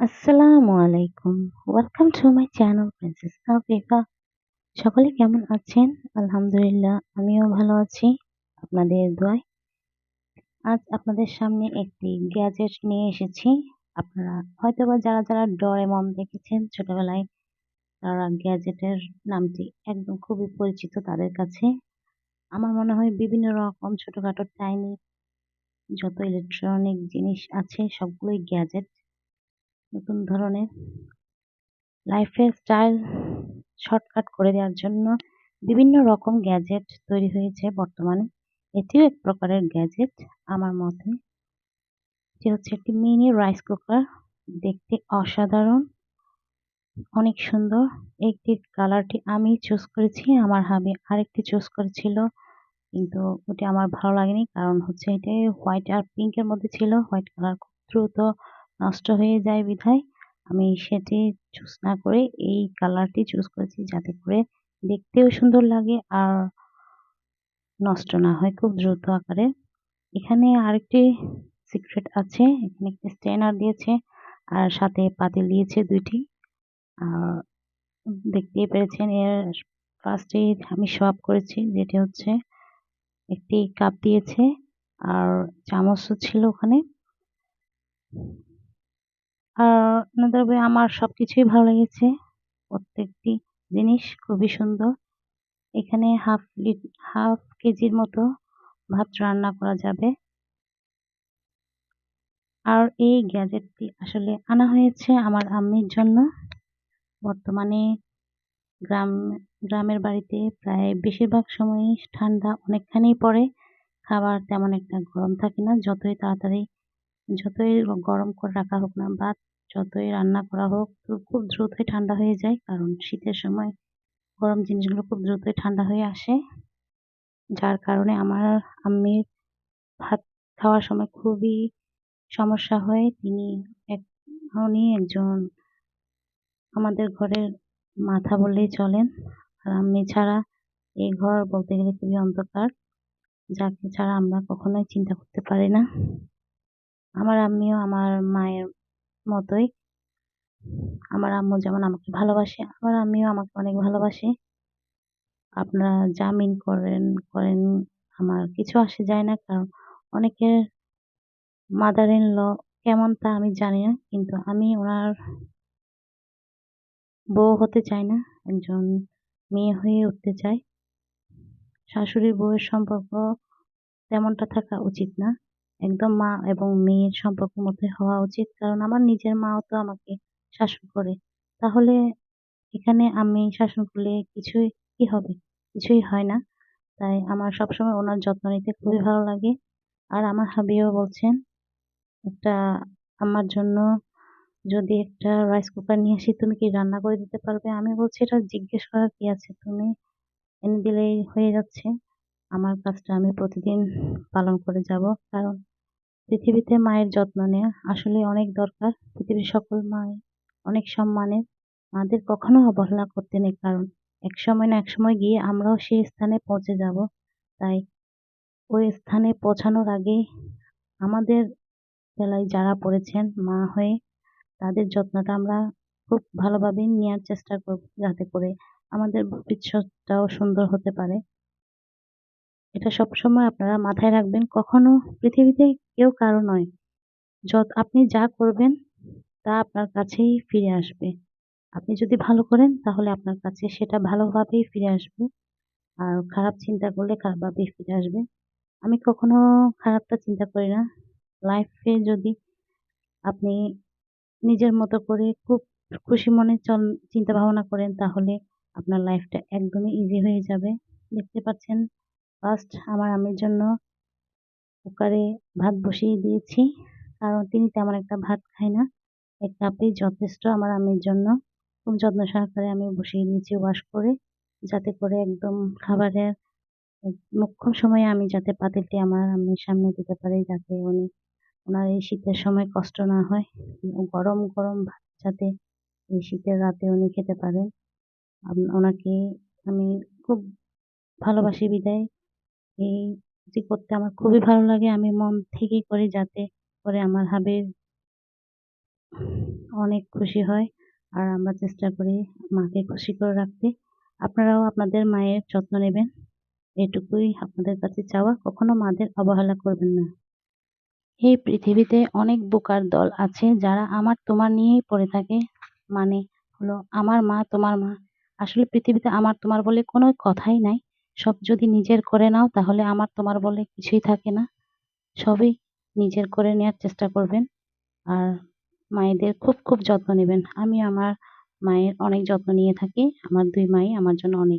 আসসালামু আলাইকুম। Welcome to my channel princess Africa সকলে কেমন আছেন? আলহামদুলিল্লাহ, আমিও ভালো আছি। আপনাদের দোয়ায়। আজ আপনাদের সামনে একটি গ্যাজেট নিয়ে এসেছি। আপনারা হয়তোবা যারা যারা ডরেমন দেখেছেন, ছোটবেলায় তারা গ্যাজেটের নামটি একদম খুবই পরিচিত তাদের কাছে। আমার মনে হয় বিভিন্ন রকম ছোটখাটো টাইনি যত ইলেকট্রনিক জিনিস আছে, সবগুলোই গ্যাজেট। নতুন ধরনের লাইফের স্টাইল শর্টকাট করে দেওয়ার জন্য বিভিন্ন রকম গ্যাজেট তৈরি হয়েছে বর্তমানে। এটিও এক প্রকারের গ্যাজেট আমার মতে। এটি হচ্ছে একটি মিনি রাইস কুকার দেখতে অসাধারণ, অনেক সুন্দর। একটি কালারটি আমি চুজ করেছি, আমার হাবি আরেকটি চুজ করেছিল, কিন্তু ওটি আমার ভালো লাগেনি, কারণ হচ্ছে এটি হোয়াইট আর পিঙ্কের মধ্যে ছিল হোয়াইট কালার খুব দ্রুত নষ্ট হয়ে যায় বিধায় আমি সেটি চুজ না করে এই কালারটি চুজ করেছি যাতে করে দেখতেও সুন্দর লাগে আর নষ্ট না হয় খুব দ্রুত আকারে। এখানে আরেকটি সিক্রেট আছে, এখানে একটি স্টেনার দিয়েছে আর সাথে পাতিল দিয়েছে দুইটি। আর দেখতেই পেরেছেন এর ফার্স্টে আমি সব করেছি, যেটি হচ্ছে একটি কাপ দিয়েছে আর চামচও ছিল ওখানে। আর আমার সবকিছুই ভালো লেগেছে। প্রত্যেকটি জিনিস খুবই সুন্দর। এখানে হাফ হাফ কেজির মতো ভাত রান্না করা যাবে। আর এই গ্যাজেটটি আসলে আনা হয়েছে আমার আম্মির জন্য। বর্তমানে গ্রাম, গ্রামের বাড়িতে প্রায় বেশিরভাগ সময়ই ঠান্ডা অনেকখানি পড়ে। খাবার তেমন একটা গরম থাকে না, যতই তাড়াতাড়ি যতই গরম করে রাখা হোক না বা যতই রান্না করা হোক খুব দ্রুতই ঠান্ডা হয়ে যায়। কারণ শীতের সময় গরম জিনিসগুলো খুব দ্রুতই ঠান্ডা হয়ে আসে। যার কারণে আমার আম্মির ভাত খাওয়ার সময় খুবই সমস্যা হয়। তিনি এক, উনি একজন আমাদের ঘরের মাথা বললেই চলেন। আর আম্মি ছাড়া এই ঘর বলতে গেলে খুবই অন্ধকার, যাকে ছাড়া আমরা কখনোই চিন্তা করতে পারি না। আমার আম্মিও আমার মায়ের মতোই। আমার আম্মু যেমন আমাকে ভালোবাসে, আমার আম্মিও আমাকে অনেক ভালোবাসে। আপনারা জামিন করেন করেন, আমার কিছু আসে যায় না, কারণ অনেকের মাদার ইন ল কেমন তা আমি জানি না, কিন্তু আমি ওনার বউ হতে চাই না, একজন মেয়ে হয়ে উঠতে চাই। শাশুড়ি বউয়ের সম্পর্ক তেমনটা থাকা উচিত না। একদম মা এবং মেয়ের সম্পর্ক মধ্যে হওয়া উচিত। কারণ আমার নিজের মাও তো আমাকে শাসন করে। তাহলে এখানে আমি শাসন করলে কিছুই, কি হবে? কিছুই হয় না। তাই আমার সবসময় ওনার যত্ন নিতে খুবই ভালো লাগে। আর আমার হাবিও বলছেন, একটা আমার জন্য যদি একটা রাইস কুকার নিয়ে আসি, তুমি কি রান্না করে দিতে পারবে? আমি বলছি, এটা জিজ্ঞেস করার কি আছে? তুমি এনে দিলেই হয়ে যাচ্ছে। আমার কাজটা আমি প্রতিদিন পালন করে যাব। কারণ পৃথিবীতে মায়ের যত্ন নেওয়া আসলে অনেক দরকার। পৃথিবীর সকল মায়ের অনেক সম্মানের মাদের কখনো অবহেলা করতে নেই। কারণ এক সময় না এক সময় গিয়ে আমরাও সেই স্থানে পৌঁছে যাব। তাই ওই স্থানে পৌঁছানোর আগে আমাদের বেলায় যারা পড়েছেন মা হয়ে তাদের যত্নটা আমরা খুব ভালোভাবে নেওয়ার চেষ্টা করব যাতে করে আমাদের ভবিষ্যৎটাও সুন্দর হতে পারে। এটা সবসময় আপনারা মাথায় রাখবেন, কখনো পৃথিবীতে কেউ কারও নয়। যত, আপনি যা করবেন, তা আপনার কাছেই ফিরে আসবে। আপনি যদি ভালো করেন, তাহলে আপনার কাছে সেটা ভালোভাবেই ফিরে আসবে। আর খারাপ চিন্তা করলে খারাপভাবেই ফিরে আসবে। আমি কখনো খারাপটা চিন্তা করি না। লাইফে যদি আপনি নিজের মতো করে খুব খুশি মনে চল চিন্তা ভাবনা করেন, তাহলে আপনার লাইফটা একদমই ইজি হয়ে যাবে। দেখতে পাচ্ছেন? ফার্স্ট আমার আম্মির জন্য কুকারে ভাত বসিয়ে দিয়েছি। কারণ তিনি তেমন একটা ভাত খায় না। এক কাপেই যথেষ্ট আমার আম্মির জন্য। খুব যত্ন সহকারে আমি বসিয়ে দিয়েছি ওয়াশ করে। যাতে করে একদম খাবারের মোক্ষম সময়ে আমি যাতে পাতিলটি আমার আম্মির সামনে দিতে পারি, যাতে উনি ওনার এই শীতের সময় কষ্ট না হয়। গরম গরম ভাত যাতে এই শীতের রাতে উনি খেতে পারেন। ওনাকে আমি খুব ভালোবাসি বিদায়। এই যে করতে আমার খুবই ভালো লাগে। আমি মন থেকেই করি যাতে করে আমার হাবের অনেক খুশি হয় আর আমরা চেষ্টা করি মাকে খুশি করে রাখতে। আপনারাও আপনাদের মায়ের যত্ন নেবেন। এটুকুই আপনাদের কাছে চাওয়া। কখনো মাদের অবহেলা করবেন না। এই পৃথিবীতে অনেক বোকার দল আছে যারা আমার, তোমার নিয়েই পড়ে থাকে। মানে হলো, আমার মা, তোমার মা। আসলে পৃথিবীতে আমার, তোমার বলে কোনো কথাই নাই। সব যদি নিজের করে নাও, তাহলে আমার তোমার বলে কিছুই থাকে না। সবই নিজের করে নেওয়ার চেষ্টা করবেন আর মায়েদের খুব খুব যত্ন নেবেন। আমি আমার মায়ের অনেক যত্ন নিয়ে থাকি, আমার দুই মাই আমার জন্য অনেক।